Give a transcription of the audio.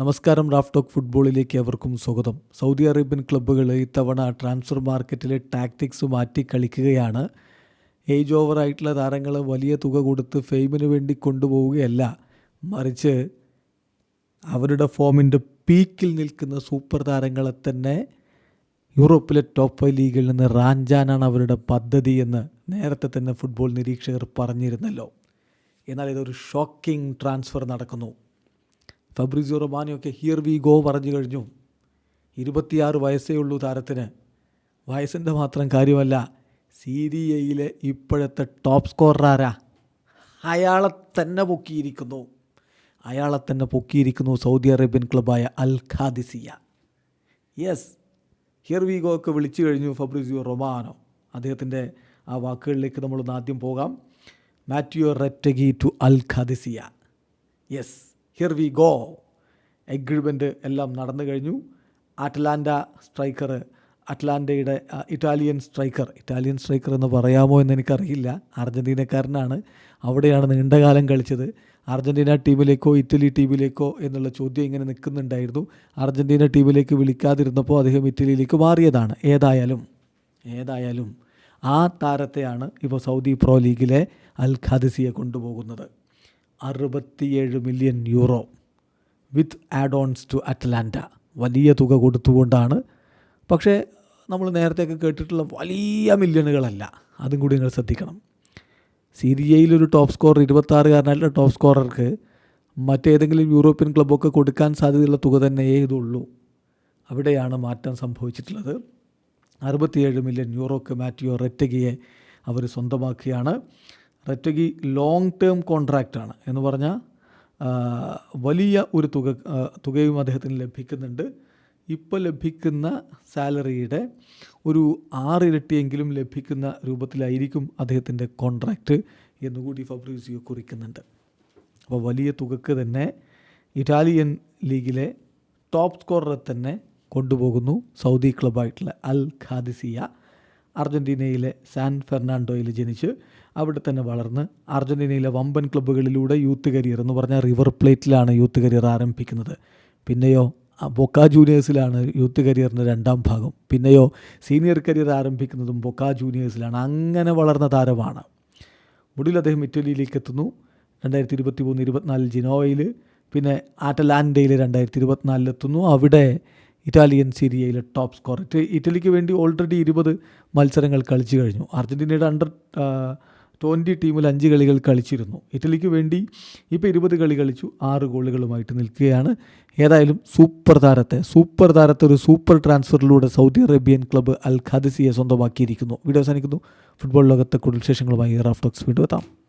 നമസ്കാരം Raf talk ഫുട്ബോളിലേക്ക് അവർക്കും സ്വാഗതം. സൗദി അറേബ്യൻ ക്ലബ്ബുകൾ ഇത്തവണ ട്രാൻസ്ഫർ മാർക്കറ്റിലെ ടാക്ടിക്സ് മാറ്റി കളിക്കുകയാണ്. ഏജ് ഓവർ ആയിട്ടുള്ള താരങ്ങൾ വലിയ തുക കൊടുത്ത് ഫെയിമിന് വേണ്ടി കൊണ്ടുപോവുകയല്ല മറിച്ച് അവരുടെ ഫോമിന്റെ പീക്കിൽ നിൽക്കുന്ന സൂപ്പർ താരങ്ങളെ തന്നെ യൂറോപ്പിലെ ടോപ്പ് ഫൈവ് ലീഗിൽ നിന്ന് റാഞ്ചാനാണ് അവരുടെ പദ്ധതി എന്ന് നേരത്തെ തന്നെ ഫുട്ബോൾ നിരീക്ഷകർ പറഞ്ഞിരുന്നല്ലോ. എന്നാൽ ഇതൊരു ഷോക്കിംഗ് ട്രാൻസ്ഫർ നടക്കുന്നു. ഫബ്രിസിയോ റൊമാനിയൊക്കെ ഹിയർ വി ഗോ പറഞ്ഞു കഴിഞ്ഞു. ഇരുപത്തിയാറ് വയസ്സേ ഉള്ളൂ താരത്തിന്. വയസ്സിന്റെ മാത്രം കാര്യമല്ല സീരിയയിലെ ഇപ്പോഴത്തെ ടോപ്പ് സ്കോറാരാ അയാളെ തന്നെ പൊക്കിയിരിക്കുന്നു. അയാളെ തന്നെ പൊക്കിയിരിക്കുന്നു സൗദി അറേബ്യൻ ക്ലബായ Al Qadsiah. Yes here we go ഒക്കെ വിളിച്ചു കഴിഞ്ഞു ഫബ്രിസിയോ റൊമാനോ. അദ്ദേഹത്തിന്റെ ആ വാക്കുകളിലേക്ക് നമ്മളൊന്ന് ആദ്യം പോകാം. Mateo Retegui to Al Qadsiah. Yes here we go agreement എല്ലാം നടന്നു കഴിഞ്ഞു. അറ്റ്ലാന്റ സ്ട്രൈക്കർ അറ്റ്ലാന്റയുടെ ഇറ്റാലിയൻ സ്ട്രൈക്കർ ഇറ്റാലിയൻ സ്ട്രൈക്കർ എന്ന് പറയാമോ എന്ന് എനിക്കറിയില്ല. അർജന്റീനക്കാരനാണ് അവിടെയാണ് നീണ്ടകാലം കളിച്ചത്. അർജന്റീന ടീമിലേക്കോ ഇറ്റലി ടീമിലേക്കോ എന്നുള്ള ചോദ്യം ഇങ്ങനെ നിൽക്കുന്നുണ്ടായിരുന്നു. അർജന്റീന ടീമിലേക്ക് വിളിക്കാതിരുന്നപ്പോൾ അദ്ദേഹം ഇറ്റലിയിലേക്ക് മാറിയതാണ്. ഏതായാലും ഏതായാലും ആ താരത്തെയാണ് ഇപ്പോൾ സൗദി പ്രോ ലീഗിലെ അൽ ഖാദിസിയെ കൊണ്ടുപോകുന്നത്. അറുപത്തിയേഴ് million euro with add ons to Atalanta വലിയ തുക കൊടുത്തുകൊണ്ടാണ്. പക്ഷേ നമ്മൾ നേരത്തെയൊക്കെ കേട്ടിട്ടുള്ള വലിയ മില്യണുകളല്ല അതും കൂടി നിങ്ങൾ ശ്രദ്ധിക്കണം. സീരിയയിലൊരു ടോപ്പ് സ്കോറർ ഇരുപത്താറുകാരനായിട്ടുള്ള ടോപ്പ് സ്കോറർക്ക് മറ്റേതെങ്കിലും യൂറോപ്യൻ ക്ലബ്ബൊക്കെ കൊടുക്കാൻ സാധ്യതയുള്ള തുക തന്നെയേ ഇതുള്ളൂ. അവിടെയാണ് മാറ്റം സംഭവിച്ചിട്ടുള്ളത്. അറുപത്തിയേഴ് മില്യൺ യൂറോക്ക് മാറ്റിയോ റെറ്റഗിയെ അവർ സ്വന്തമാക്കുകയാണ് റെറ്റഗി ലോങ് ടേം കോൺട്രാക്റ്റാണ് എന്ന് പറഞ്ഞാൽ വലിയ ഒരു തുക തുകയും അദ്ദേഹത്തിന് ലഭിക്കുന്നുണ്ട്. ഇപ്പോൾ ലഭിക്കുന്ന സാലറിയുടെ ഒരു ആറിരട്ടിയെങ്കിലും ലഭിക്കുന്ന രൂപത്തിലായിരിക്കും അദ്ദേഹത്തിന്റെ കോൺട്രാക്റ്റ് എന്നുകൂടി ഫബ്രീസിയോ കുറിക്കുന്നുണ്ട്. അപ്പോൾ വലിയ തുകക്ക് തന്നെ ഇറ്റാലിയൻ ലീഗിലെ ടോപ്പ് സ്കോററെ തന്നെ കൊണ്ടുപോകുന്നു സൗദി ക്ലബ്ബായിട്ടുള്ള അൽ ഖാദിസിയ. അർജന്റീനയിലെ സാൻ ഫെർണാണ്ടോയിൽ ജനിച്ച് അവിടെ തന്നെ വളർന്ന് അർജന്റീനയിലെ വമ്പൻ ക്ലബ്ബുകളിലൂടെ യൂത്ത് കരിയർ എന്ന് പറഞ്ഞാൽ റിവർ പ്ലേറ്റിലാണ് യൂത്ത് കരിയർ ആരംഭിക്കുന്നത്. പിന്നെയോ ബൊക്ക ജൂനിയേഴ്സിലാണ് യൂത്ത് കരിയറിന്റെ രണ്ടാം ഭാഗം. പിന്നെയോ സീനിയർ കരിയർ ആരംഭിക്കുന്നതും ബൊക്ക ജൂനിയേഴ്സിലാണ്. അങ്ങനെ വളർന്ന താരമാണ്. ഒടുവിൽ അദ്ദേഹം ഇറ്റലിയിലേക്ക് എത്തുന്നു. രണ്ടായിരത്തി ഇരുപത്തി മൂന്ന് ഇരുപത്തിനാലിൽ ജിനോവയിൽ പിന്നെ ആറ്റലാൻഡയിൽ രണ്ടായിരത്തി ഇരുപത്തിനാലിൽ എത്തുന്നു. അവിടെ ഇറ്റാലിയൻ സീരിയയിലെ ടോപ്പ് സ്കോർ ഇറ്റലിക്ക് വേണ്ടി ഓൾറെഡി ഇരുപത് മത്സരങ്ങൾ കളിച്ചു കഴിഞ്ഞു. അർജന്റീനയുടെ അണ്ടർ ട്വന്റി ടീമിൽ അഞ്ച് കളികൾ കളിച്ചിരുന്നു. ഇറ്റലിക്ക് വേണ്ടി ഇപ്പോൾ ഇരുപത് കളി കളിച്ചു. ആറ് ഗോളുകളുമായിട്ട് നിൽക്കുകയാണ്. ഏതായാലും സൂപ്പർ താരത്തെ സൂപ്പർ താരത്തെ ഒരു സൂപ്പർ ട്രാൻസ്ഫറിലൂടെ സൗദി അറേബ്യൻ ക്ലബ്ബ് അൽ ഖാദിസിയെ സ്വന്തമാക്കിയിരിക്കുന്നു. വീഡിയോ അവസാനിക്കുന്നു. ഫുട്ബോൾ ലോകത്തെ കൂടുതൽ വിശേഷങ്ങളുമായി റാഫ്റ്റോക്സ് വീണ്ടും എത്താം.